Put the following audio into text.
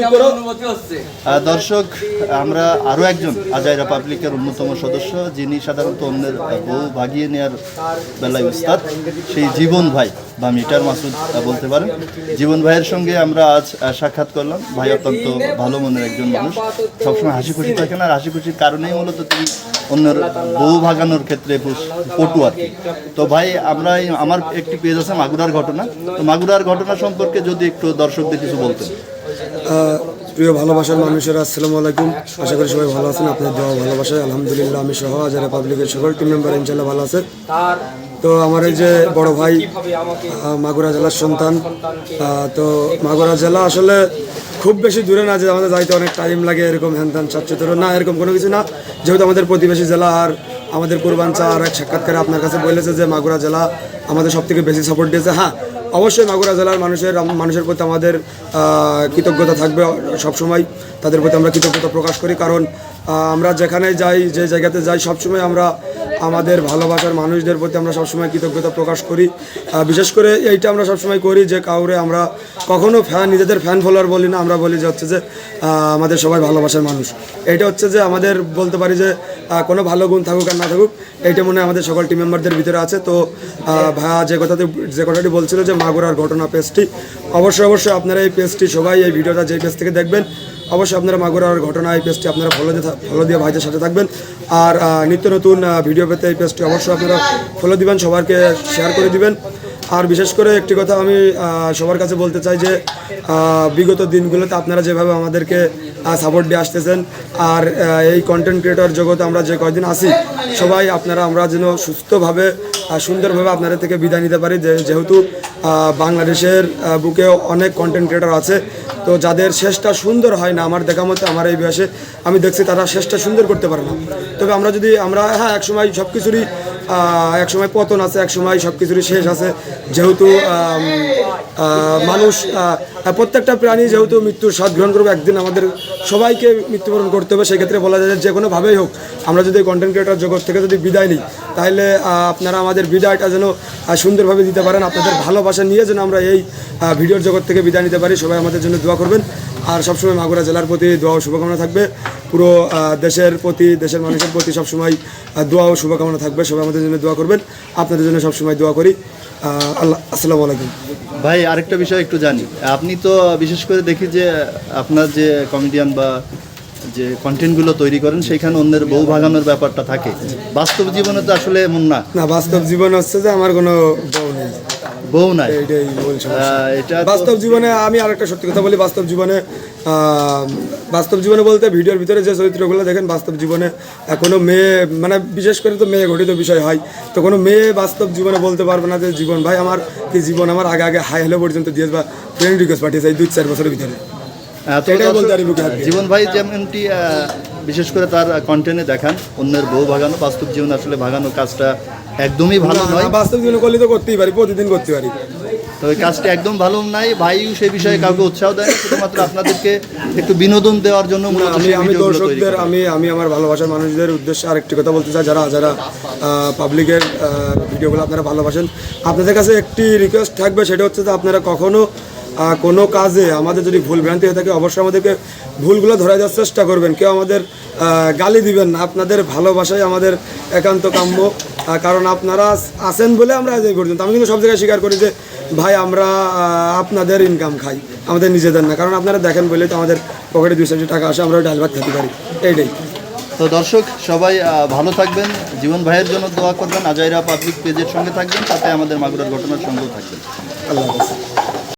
অনুভূতি হচ্ছে দর্শক, আমরা আরও একজন আজাইরা পাবলিকের অন্যতম সদস্য, যিনি সাধারণত অন্যের বউ ভাগিয়ে নেওয়ার বেলায় উস্তাদ। সেই জীবন ভাই বা মিটার মাসুদ বলতে পারেন। জীবন ভাইয়ের সঙ্গে আমরা আজ সাক্ষাৎ করলাম। ভাই অত্যন্ত ভালো মনের একজন মানুষ। সবসময় হাসি খুশি থাকেন আর হাসি খুশির কারণেই মূলত তিনি অন্যের বউ ভাগানোর ক্ষেত্রে পটু আর কি। তো ভাই, আমরা আমার একটি পেজ আছে মাগুরার ঘটনা। তো মাগুরার ঘটনা সম্পর্কে যদি একটু দর্শকদের কিছু বলতেন। প্রিয় ভালোবাসার মানুষেরা আসসালামু আলাইকুম। আশা করি সবাই ভালো আছেন আপনার দোয়া ভালোবাসায়। আলহামদুলিল্লাহ আমি সহ আজারা পাবলিকের সকল টিম মেম্বার ইনশাল্লাহ ভালো আছে তো আমার এই যে বড় ভাই মাগুরা জেলার সন্তান তো মাগুরা জেলা আসলে খুব বেশি দূরে না যে আমাদের যাইতে অনেক টাইম লাগে এরকম হ্যান ত্যান সাতচত্তর না এরকম কোনো কিছু না। যেহেতু আমাদের প্রতিবেশী জেলা আর আমাদের কোরবান চা আর এক সাক্ষাৎকারে আপনার কাছে বলেছে যে মাগুরা জেলা আমাদের সব থেকে বেশি সাপোর্ট দিয়েছে। হ্যাঁ অবশ্যই মাগুরা জেলার মানুষের মানুষের প্রতি আমাদের কৃতজ্ঞতা থাকবে সবসময়। তাদের প্রতি আমরা কৃতজ্ঞতা প্রকাশ করি, কারণ আমরা যেখানে যাই, যে জায়গাতে যাই, সবসময় আমরা আমাদের ভালোবাসার মানুষদের প্রতি আমরা সবসময় কৃতজ্ঞতা প্রকাশ করি। বিশেষ করে এইটা আমরা সবসময় করি যে কাউরে আমরা কখনো ফ্যান, নিজেদের ফ্যান ফলোয়ার বলি না, আমরা বলি যে হচ্ছে যে আমাদের সবাই ভালোবাসার মানুষ। এইটা হচ্ছে যে আমাদের বলতে পারি যে কোনো ভালো গুণ থাকুক আর না থাকুক, এইটা মনে হয় আমাদের সকল টিম মেম্বারদের ভিতরে আছে। তো ভাইয়া যে কথাতে, যে কথাটি বলছিল যে মাগুরার ঘটনা পেজটি, অবশ্যই অবশ্যই আপনারা এই পেজটি সবাই এই ভিডিওটা যে পেজ থেকে দেখবেন। অবশ্যই আপনারা মাগুরার ঘটনা এই পেজটি আপনারা ফলো দিয়ে ফলো দিয়ে ভাইদের সাথে থাকবেন। আর নিত্য নতুন ভিডিও পেতে এই পেজটি অবশ্যই আপনারা ফলো দিবেন, সবারকে শেয়ার করে দিবেন। আর বিশেষ করে একটি কথা আমি সবার কাছে বলতে চাই যে বিগত দিনগুলোতে আপনারা যেভাবে আমাদেরকে সাপোর্ট দিয়ে আসতেছেন, আর এই কন্টেন্ট ক্রিয়েটর জগতে আমরা যে কয়দিন আসি সবাই আপনারা আমরা যেন সুস্থভাবে সুন্দরভাবে আপনাদের থেকে বিদায় নিতে পারি। যেহেতু বাংলাদেশের বুকে অনেক কন্টেন্ট ক্রিয়েটার আছে। তো যাদের শেষটা সুন্দর হয় না, আমার দেখা মতো আমার এই বয়সে আমি দেখছি তারা শেষটা সুন্দর করতে পারে না। তবে আমরা যদি, আমরা হ্যাঁ একসময় সব কিছুরই এক সময় পতন আছে এক সময় সব কিছুরই শেষ আছে। যেহেতু মানুষ প্রত্যেকটা প্রাণী যেহেতু মৃত্যুর স্বাদ গ্রহণ করবে, একদিন আমাদের সবাইকে মৃত্যুবরণ করতে হবে। সেক্ষেত্রে বলা যায় যে কোনোভাবেই হোক, আমরা যদি কন্টেন্ট ক্রিয়েটার জগৎ থেকে যদি বিদায় নিই, তাহলে আপনারা আমাদের বিদায়টা যেন সুন্দরভাবে দিতে পারেন। আপনাদের ভালোবাসা নিয়ে যেন আমরা এই ভিডিওর জগৎ থেকে বিদায় নিতে পারি। সবাই আমাদের জন্য দোয়া করবেন। আর সবসময় মাগুরা জেলার প্রতি দোয়া ও শুভকামনা থাকবে। পুরো দেশের প্রতি দেশের মানুষের প্রতি সবসময় দোয়া ও শুভকামনা থাকবে। সবাই আমাদের জন্য দোয়া করবেন। আপনাদের জন্য সবসময় দোয়া করি। আল্লাহ আসসালামু আলাইকুম। ভাই আরেকটা বিষয় একটু জানি। আপনি তো বিশেষ করে দেখি যে আপনার যে কমেডিয়ান বা যে কন্টেন্টগুলো তৈরি করেন সেখানে অন্যের বউ ভাগানোর ব্যাপারটা থাকে। বাস্তব জীবনে তো আসলে এমন না। না বাস্তব জীবন হচ্ছে যে আমার কোনো বউ নেই। বউ নাই এইটাই মূল সমস্যা। এটা বাস্তব জীবনে আমি আরেকটা সত্যি কথা বলি বাস্তব জীবনে বাস্তব জীবনে বলতে ভিডিওর ভিতরে যে চরিত্রগুলো দেখেন বাস্তব জীবনে কোনো মেয়ে মানে বিশেষ করে তো মেয়ে ঘটিত বিষয় হয় তো কোনো মেয়ে বাস্তব জীবনে বলতে পারবে না যে জীবন ভাই আমার কি জীবন আমার আগে আগে হাই হ্যালো পর্যন্ত দিয়েছে বা ফ্রেন্ড রিকোয়েস্ট পাঠিয়েছে এই দুই চার বছরের ভিতরে এটাই দিয়ে। জীবন ভাই যেমনটি বিশেষ করে তার কন্টেন্টে দেখান অন্যের বউ ভাগানো বাস্তব জীবন আসলে ভাগানো কাজটা একদমই ভালো নয়। বাস্তব জীবনে করলে তো করতেই পারি প্রতিদিন করতে পারি। তো এই কাজটা একদম ভালো নাই। ভাইও সে বিষয়ে কাউকে উৎসাহ দেয় শুধুমাত্র আপনাদেরকে একটু বিনোদন দেওয়ার জন্য আমি আমি দর্শকদের আমি আমি আমার ভালোবাসার মানুষদের উদ্দেশ্যে আরেকটি কথা বলতে চাই যারা যারা পাবলিকের ভিডিওগুলো আপনারা ভালোবাসেন। আপনাদের কাছে একটি রিকোয়েস্ট থাকবে সেটা হচ্ছে যে আপনারা কখনো কোনো কাজে আমাদের যদি ভুল ভ্রান্তি হয়ে থাকে অবশ্যই আমাদেরকে ভুলগুলো ধরে দেওয়ার চেষ্টা করবেন। কেউ আমাদের গালি দিবেন না। আপনাদের ভালোবাসাই আমাদের একান্ত কাম্য। কারণ আপনারা আছেন বলে আমরা এই পর্যন্ত। আমি কিন্তু সব জায়গায় স্বীকার করি যে ভাই আমরা আপনাদের ইনকাম খাই। আমাদের নিজেদের না। কারণ আপনারা দেখেন বলে তো আমাদের পকেটে দুই চারটি টাকা আসে আমরা ডাল ভাত খেতে পারি। এইটাই। তো দর্শক সবাই ভালো থাকবেন। জীবন ভাইয়ের জন্য দোয়া করবেন। আজাইরা পাবলিক পেজের সঙ্গে থাকবেন। তাতে আমাদের মাগুরার ঘটনার সঙ্গেও থাকবেন। আল্লাহ হাফেজ।